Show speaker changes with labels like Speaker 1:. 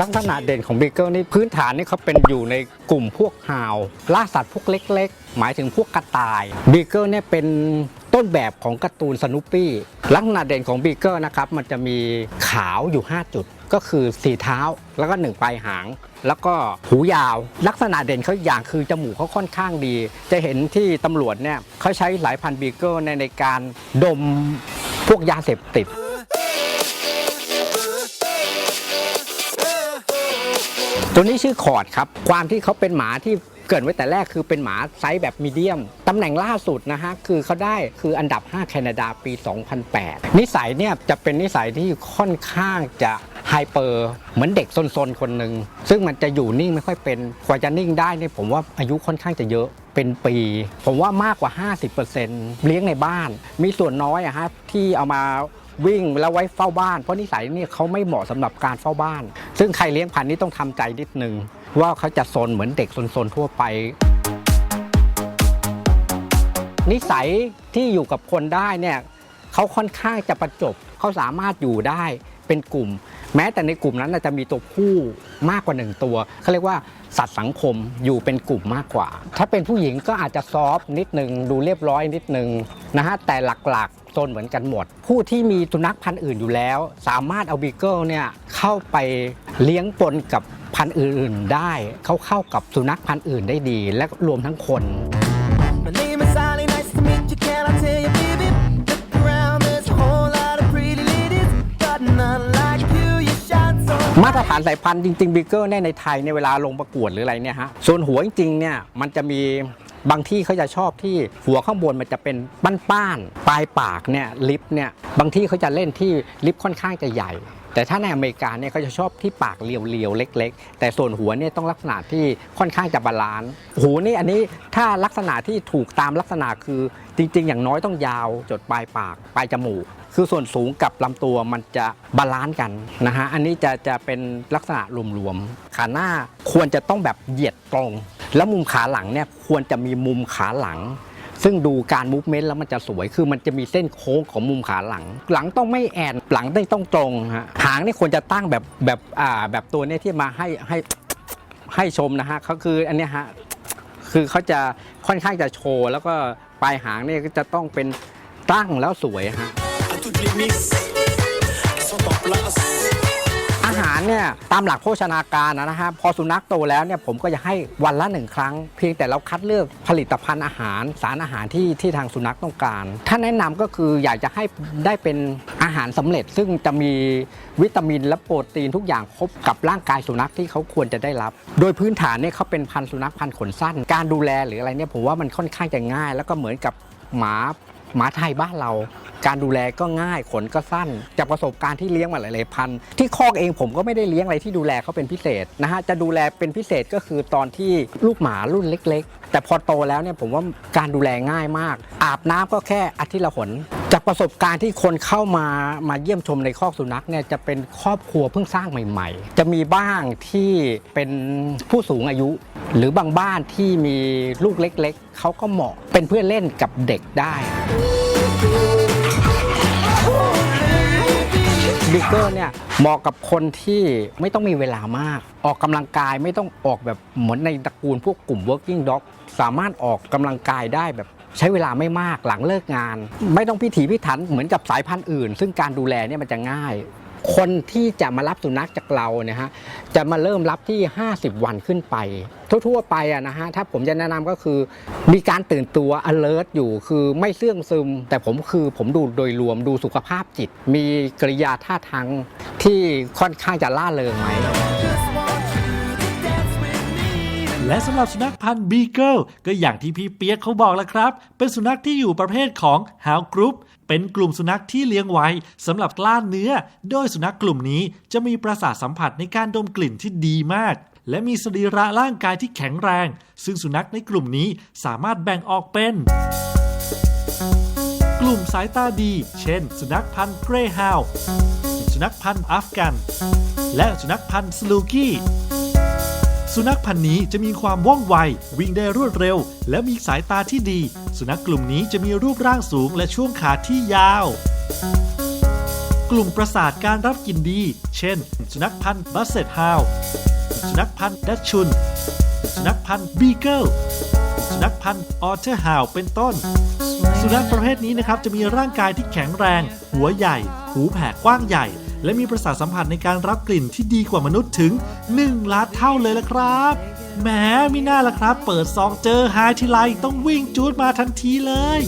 Speaker 1: ลักษณะเด่นของบีเกิลนี่พื้นฐานนี่เขาเป็นอยู่ในกลุ่มพวกห่าวล่าสัตว์พวกเล็ก ๆ หมายถึงพวกกระต่ายบีเกิลเนี่ยเป็นต้นแบบของการ์ตูนสนุปปี้ลักษณะเด่นของบีเกิลนะครับมันจะมีขาวอยู่ 5 จุด ก็คือสีเท้าแล้วก็หนึ่งปลายหาง แล้วก็หูยาว ลักษณะเด่นเขาอย่างคือจมูกเขาค่อนข้างดี จะเห็นที่ตำรวจเนี่ยเขาใช้หลายพันบีเกิลในในการดม พวกยาเสพติดตัวนี้ชื่อคอร์ดครับ ความที่เขาเป็นหมาที่เกิดไว้แต่แรกคือเป็นหมาไซส์แบบมีเดียม ตำแหน่งล่าสุดนะฮะ คือเขาได้คืออันดับ 5 แคนาดาปี 2008 นิสัยเนี่ยจะเป็นนิสัยที่ค่อนข้างจะไฮเปอร์เหมือนเด็กซนๆ คนหนึ่ง ซึ่งมันจะอยู่นิ่งไม่ค่อยเป็นกว่าจะนิ่งได้เนี่ยผมว่าอายุค่อนข้างจะเยอะ เป็นปี ผมว่ามากกว่า 50%เลี้ยงในบ้าน มีส่วนน้อยอะฮะที่เอามาวิ่งแล้วไว้เฝ้าบ้าน เพราะนิสัยนี่เขาไม่เหมาะสำหรับการเฝ้าบ้าน ซึ่งใครเลี้ยงพันธุ์นี้ต้องทำใจนิดนึง ว่าเขาจะซนเหมือนเด็กซนๆทั่วไป นิสัยที่อยู่กับคนได้เนี่ยเขาค่อนข้างจะประจบเขาสามารถอยู่ได้ เป็นกลุ่ม แม้แต่ในกลุ่มนั้นจะมีตัวผู้มากกว่าหนึ่งตัวเขาเรียกว่าสัตว์สังคมอยู่เป็นกลุ่มมากกว่า ถ้าเป็นผู้หญิงก็อาจจะซอฟนิดนึงดูเรียบร้อยนิดนึงนะฮะแต่หลักๆโซนเหมือนกันหมด ผู้ที่มีสุนัขพันธุ์อื่นอยู่แล้ว สามารถเอาบีเกิลเนี่ยเข้าไปเลี้ยงปนกับพันธุ์อื่น ๆ ได้เขาเข้ากับสุนัขพันธุ์อื่นได้ดี และรวมทั้งคน มาตรฐานสายพันธุ์จริงๆบิ๊กเกอร์เนี่ยในไทยในเวลาลงประกวดหรืออะไรเนี่ยฮะส่วนหัวจริงๆเนี่ยมันจะมีบางที่เขาจะชอบที่หัวข้างบนมันจะเป็นป้านๆปลายปากเนี่ยลิปเนี่ยบางที่เขาจะเล่นที่ลิปค่อนข้างจะใหญ่ แต่ถ้าในอเมริกาเนี่ยเขาจะชอบที่ปากเรียวๆเล็ก ๆ แต่ส่วนหัวเนี่ยต้องลักษณะที่ค่อนข้างจะบาลานซ์หูนี่อันนี้ถ้าลักษณะที่ถูกตามลักษณะคือจริง ๆ อย่างน้อยต้องยาวจดปลายปากปลายจมูกคือส่วนสูงกับลำตัวมันจะบาลานซ์กันนะฮะ อันนี้จะจะเป็นลักษณะรวมๆ ขาหน้าควรจะต้องแบบเหยียดตรง แล้วมุมขาหลังเนี่ยควรจะมีมุมขาหลัง ซึ่งดูการมูฟเมนต์แล้วมันจะสวย คือมันจะมีเส้นโค้งของมุมขาหลัง หลังต้องไม่แอน หลังต้องตรงฮะหางนี่ควรจะตั้งแบบแบบอ่าแบบตัวเนี้ที่มาให้ให้ให้ชมนะฮะเขาคืออันเนี้ยฮะคือเขาจะค่อนข้างจะโชว์ แล้วก็ปลายหางเนี่ยก็จะต้องเป็นตั้งแล้วสวยฮะ
Speaker 2: à toutes les miss sont en place.
Speaker 1: อาหารเนี่ยตามหลักโภชนาการนะฮะพอสุนัขโตแล้วเนี่ยผมก็จะให้วันละหนึ่งครั้ง เพียงแต่เราคัดเลือกผลิตภัณฑ์อาหาร สารอาหารที่ที่ทางสุนัขต้องการ ถ้าแนะนำก็คืออยากจะให้ได้เป็นอาหารสำเร็จ ซึ่งจะมีวิตามินและโปรตีนทุกอย่างครบกับร่างกายสุนัขที่เขาควรจะได้รับ โดยพื้นฐานเนี่ยเขาเป็นพันธุ์สุนัขพันธุ์ขนสั้น การดูแลหรืออะไรเนี่ยผมว่ามันค่อนข้างจะง่าย แล้วก็เหมือนกับหมาหมาไทยบ้านเรา การดูแลก็ง่ายขนก็สั้น จากประสบการณ์ที่เลี้ยงมาหลายๆพันที่คอกเองผมก็ไม่ได้เลี้ยงอะไรที่ดูแลเขาเป็นพิเศษนะฮะจะดูแลเป็นพิเศษก็คือตอนที่ลูกหมารุ่นเล็ก ๆ แต่พอโตแล้วเนี่ยผมว่าการดูแลง่ายมาก อาบน้ำก็แค่อาทิตย์ละหนจากประสบการณ์ที่คนเข้ามามาเยี่ยมชมในคอกสุนัขเนี่ยจะเป็นครอบครัวเพิ่งสร้างใหม่ ๆ จะมีบ้างที่เป็นผู้สูงอายุ หรือบางบ้านที่มีลูกเล็ก ๆเขาก็เหมาะเป็นเพื่อนเล่นกับเด็กได้ บิ๊กเกอร์เนี่ยเหมาะกับคนที่ไม่ต้องมีเวลามาก ออกกำลังกายไม่ต้องออกแบบเหมือนในตระกูลพวกกลุ่ม working dog สามารถออกกำลังกายได้แบบใช้เวลาไม่มากหลังเลิกงาน ไม่ต้องพิถีพิถันเหมือนกับสายพันธุ์อื่น ซึ่งการดูแลเนี่ยมันจะง่าย คนที่จะมารับสุนัขจากเราเนี่ยฮะจะมาเริ่มรับที่ 50 วันขึ้นไป ทั่วๆไปอะนะฮะถ้าผมจะแนะนำก็คือ มีการตื่นตัว alert อยู่คือไม่เสื่องซึม แต่ผมคือผมดูโดยรวมดูสุขภาพจิต มีกริยาท่าทางที่ค่อนข้างจะล่าเริงไหม
Speaker 3: และสำหรับสุนัขพันธุ์บีเกิลก็อย่างที่พี่เปียกเขาบอกแล้วครับ เป็นสุนัขที่อยู่ประเภทของฮาวกรุ๊ปเป็นกลุ่มสุนัขที่เลี้ยงไว้สำหรับกล้านเนื้อ โดยสุนัขกลุ่มนี้จะมีประสาทสัมผัสในการดมกลิ่นที่ดีมาก และมีสรีระร่างกายที่แข็งแรง ซึ่งสุนัขในกลุ่มนี้สามารถแบ่งออกเป็น กลุ่มสายตาดี เช่น สุนัขพันธุ์เกรย์ฮาวสุนัขพันธุ์อัฟกัน และสุนัขพันธุ์สลูกี้ สุนัขพันธุ์นี้จะมีความว่องไว วิ่งได้รวดเร็ว และมีสายตาที่ดี สุนัขกลุ่มนี้จะมีรูปร่างสูงและช่วงขาที่ยาว กลุ่มประสาทการรับกลิ่นดี เช่น สุนัขพันธุ์บัสเซตฮาวสุนัขพันธุ์ดัชชุน สุนัขพันธุ์บีเกิลสุนัขพันธุ์ออเทอร์ฮาวเป็นต้น สุนัขประเภทนี้นะครับจะมีร่างกายที่แข็งแรง หัวใหญ่ หูแผ่กว้างใหญ่ และมีประสาทสัมผัสในการรับกลิ่นที่ดีกว่ามนุษย์ถึง 1 ล้านเท่าเลยละครับแหมมิน่าละครับ เปิดซองเจอหายทีไรต้องวิ่งจูดมาทันทีเลย